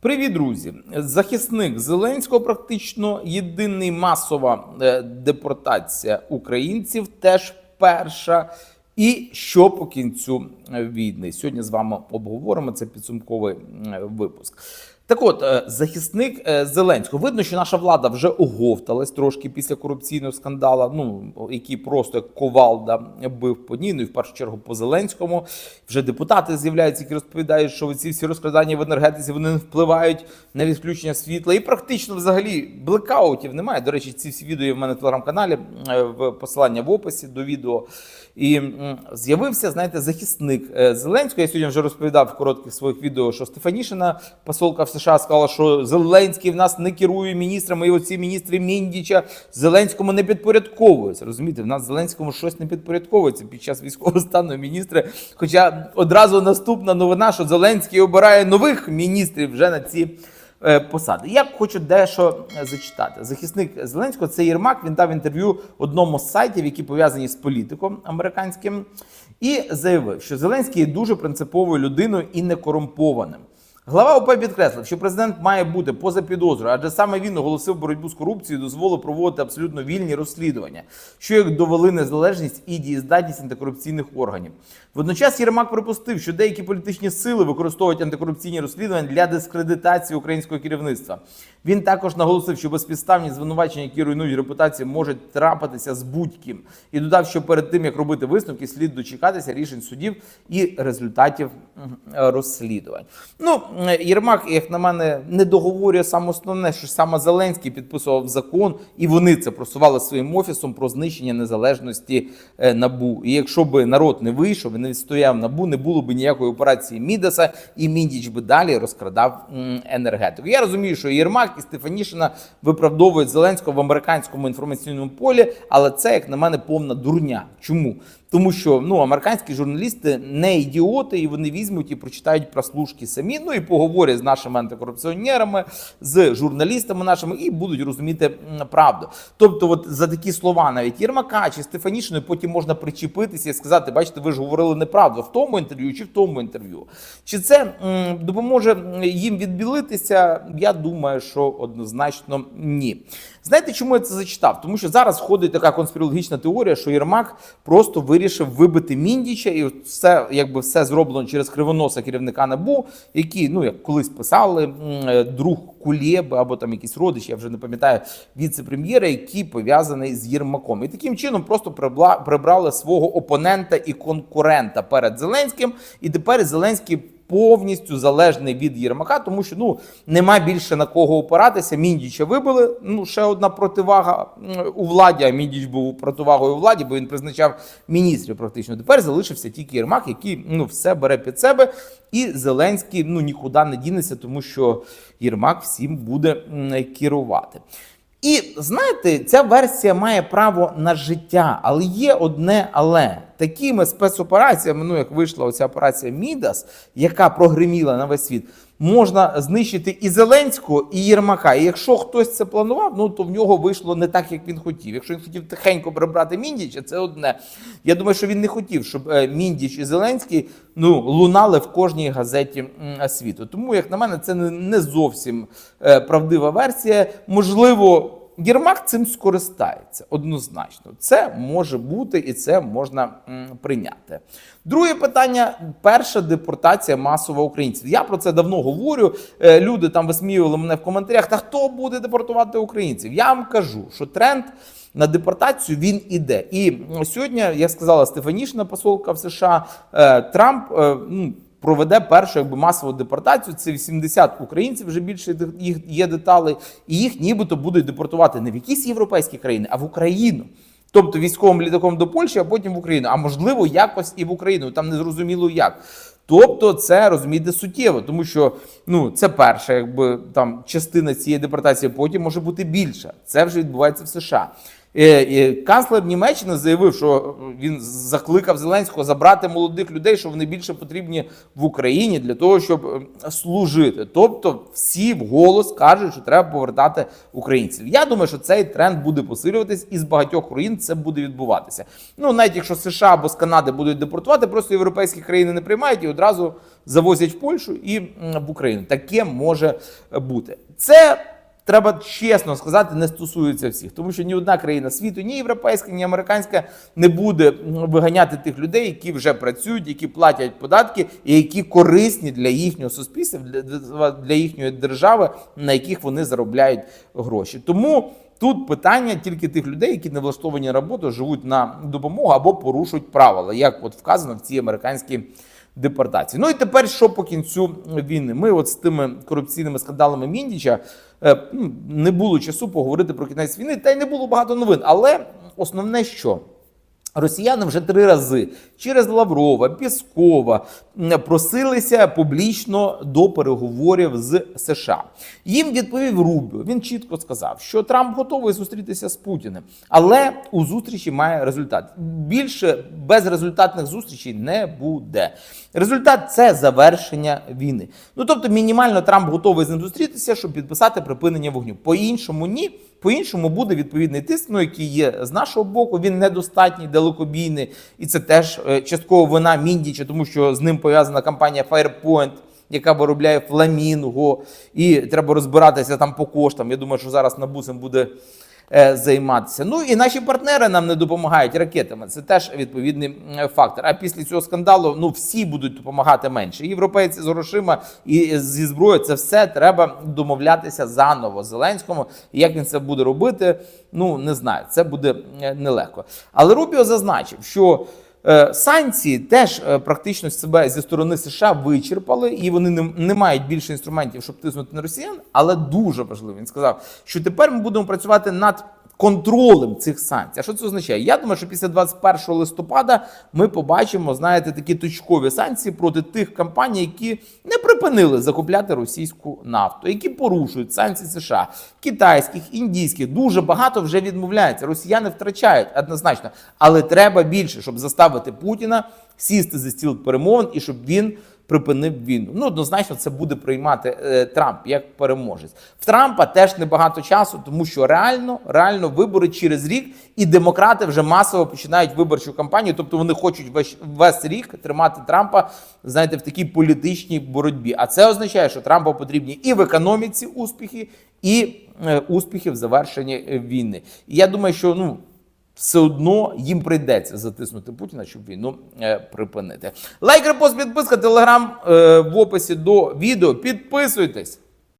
Привіт, друзі! Захисник Зеленського, практично єдиний масова е, депортація українців, теж перша. І що по кінцю війни? Сьогодні з вами обговоримо це підсумковий е, випуск. Так от, е, захисник е, Зеленського. Видно, що наша влада вже оговталась трошки після корупційного скандалу, ну який просто як ковалда бив по ній, ну і в першу чергу по Зеленському. Вже депутати з'являються, які розповідають, що ці всі розкрадання в енергетиці вони не впливають на відключення світла. І практично взагалі блекаутів немає. До речі, ці всі відео є в мене в телеграм-каналі е, в посилання в описі до відео. І з'явився, знаєте, захисник Зеленського. Я сьогодні вже розповідав в коротких своїх відео, що Стефанішина, посолка в США, сказала, що Зеленський в нас не керує міністрами, і оці міністри Міндіча Зеленському не підпорядковуються. Розумієте, в нас Зеленському щось не підпорядковується під час військового стану міністри. Хоча одразу наступна новина, що Зеленський обирає нових міністрів вже на ці. е, Посади. Я хочу дещо е, зачитати. Захисник Зеленського це Єрмак. Він дав інтерв'ю одному з сайтів, які пов'язані з політиком американським, і заявив, що Зеленський є дуже принциповою людиною і не корумпованим. Глава ОП підкреслив, що президент має бути поза підозрою, адже саме він оголосив боротьбу з корупцією, дозволив проводити абсолютно вільні розслідування, що як довели незалежність і дієздатність антикорупційних органів. Водночас Єрмак припустив, що деякі політичні сили використовують антикорупційні розслідування для дискредитації українського керівництва. Він також наголосив, що безпідставні звинувачення, які руйнують репутацію, можуть трапитися з будь-ким, і додав, що перед тим як робити висновки, слід дочекатися рішень судів і результатів розслідувань. Ну Єрмак, як на мене, не договорює саме основне, що саме Зеленський підписував закон, і вони це просували своїм офісом про знищення незалежності е, набу. І якщо би народ не вийшов і не відстояв набу, не було б ніякої операції Мідаса, і Міндіч би далі розкрадав енергетику. Я розумію, що Єрмак і Стефанішина виправдовують Зеленського в американському інформаційному полі, але це, як на мене, повна дурня. Чому? Тому що ну американські журналісти не ідіоти, і вони візьмуть і прочитають прослушки самі. Ну і поговорять з нашими антикорупціонерами, з журналістами нашими, і будуть розуміти правду. Тобто, от за такі слова, навіть Єрмака чи Стефанішини, потім можна причепитися і сказати: бачите, ви ж говорили неправду в тому інтерв'ю чи в тому інтерв'ю. Чи це м, допоможе їм відбілитися? Я думаю, що однозначно ні. Знаєте, чому я це зачитав? Тому що зараз ходить така конспірологічна теорія, що Єрмак просто вирішив вибити Міндіча, і все, якби все зроблено через кривоноса керівника НАБУ, які, ну як колись писали, е, друг Кулєби або там якісь родичі, я вже не пам'ятаю, віце-прем'єра, який пов'язаний з Єрмаком. І таким чином просто прибрали свого опонента і конкурента перед Зеленським. І тепер Зеленський повністю залежний від Єрмака, тому що ну нема більше на кого опиратися. Міндіча вибили. Ну ще одна противага у владі. А Міндіч був противагою у владі, бо він призначав міністрів. Практично тепер залишився тільки Єрмак, який ну все бере під себе. І Зеленський ну нікуди не дінеться, тому що Єрмак всім буде керувати. І знаєте, ця версія має право на життя, але є одне але. Такими спецопераціями, ну як вийшла оця операція Мідас, яка прогриміла на весь світ, можна знищити і Зеленського, і Єрмака. І якщо хтось це планував, ну то в нього вийшло не так, як він хотів. Якщо він хотів тихенько прибрати Міндіча, це одне. Я думаю, що він не хотів, щоб е, Міндіч і Зеленський ну лунали в кожній газеті світу. Тому, як на мене, це не- зовсім е, правдива версія. Можливо. Єрмак цим скористається однозначно. Це може бути і це можна прийняти. Друге питання: перша депортація масова українців. Я про це давно говорю. Е, Люди там висміювали мене в коментарях. Та хто буде депортувати українців? Я вам кажу, що тренд. На депортацію він іде. І сьогодні я сказала Стефанішна, посолка в США, е, Трамп е, ну, проведе першу якби масову депортацію. Це 80 українців, вже більше їх є деталей, і їх нібито будуть депортувати не в якісь європейські країни, а в Україну. Тобто військовим літаком до Польщі, а потім в Україну. А можливо, якось і в Україну. Там не зрозуміло як. Тобто, це розумієте суттєво, тому що ну це перша, якби там частина цієї депортації, потім може бути більша. Це вже відбувається в США. Е, Канцлер Німеччини заявив, що він закликав Зеленського забрати молодих людей, що вони більше потрібні в Україні для того, щоб е, служити. Тобто, всі вголос кажуть, що треба повертати українців. Я думаю, що цей тренд буде посилюватись, і з багатьох країн це буде відбуватися. Ну навіть якщо США або з Канади будуть депортувати, просто європейські країни не приймають і одразу завозять в Польщу і в Україну. Таке може бути. Це треба чесно сказати, не стосується всіх, тому що ні одна країна світу, ні європейська, ні американська не буде виганяти тих людей, які вже працюють, які платять податки і які корисні для їхнього суспільства, для, їхньої держави, на яких вони заробляють гроші. Тому. Тут питання тільки тих людей, які не влаштовані на роботу, живуть на допомогу або порушують правила, як от вказано в цій американській депортації. Ну і тепер що по кінцю війни? Ми от з тими корупційними скандалами Міндіча не було часу поговорити про кінець війни, та й не було багато новин. Але основне що? Росіяни вже три рази через Лаврова, Піскова просилися публічно до переговорів з США. Їм відповів Рубіо. Він чітко сказав, що Трамп готовий зустрітися з Путіним, але у зустрічі має результат. Більше безрезультатних зустрічей не буде. Результат це завершення війни. Ну тобто, мінімально Трамп готовий з ним зустрітися, щоб підписати припинення вогню. По іншому ні. По-іншому буде відповідний тиск, ну, який є з нашого боку. Він недостатній, далекобійний, і це теж е, частково вина Міндіча, тому що з ним пов'язана компанія Firepoint, яка виробляє фламінго, і треба розбиратися там по коштам. Я думаю, що зараз набусем буде займатися. Ну і наші партнери нам не допомагають ракетами. Це теж відповідний фактор. А після цього скандалу ну всі будуть допомагати менше. Європейці з грошима і зі зброєю це все треба домовлятися заново Зеленському. Як він це буде робити? Ну не знаю. Це буде е, нелегко. Але Рубіо зазначив, що. Е, Санкції теж е, практично себе зі сторони США вичерпали, і вони не, не мають більше інструментів, щоб тиснути на росіян. Але дуже важливо, він сказав, що тепер ми будемо працювати над контролем цих санкцій. А що це означає? Я думаю, що після 21 листопада ми побачимо, знаєте, такі точкові санкції проти тих компаній, які не припинили закупляти російську нафту, які порушують санкції США, китайських, індійських. Дуже багато вже відмовляється. Росіяни втрачають однозначно, але треба більше, щоб заставити Путіна сісти за стіл перемовин і щоб він припинив війну. Ну, однозначно, це буде приймати е, Трамп як переможець. В Трампа теж небагато часу, тому що реально, реально вибори через рік, і демократи вже масово починають виборчу кампанію. Тобто вони хочуть весь, весь рік тримати Трампа, знаєте, в такій політичній боротьбі. А це означає, що Трампу потрібні і в економіці успіхи, і е, успіхи в завершенні е, війни. І я думаю, що ну все одно їм прийдеться затиснути Путіна, щоб війну е, припинити. Лайк, репост, підписка, телеграм е, в описі до відео. Підписуйтесь.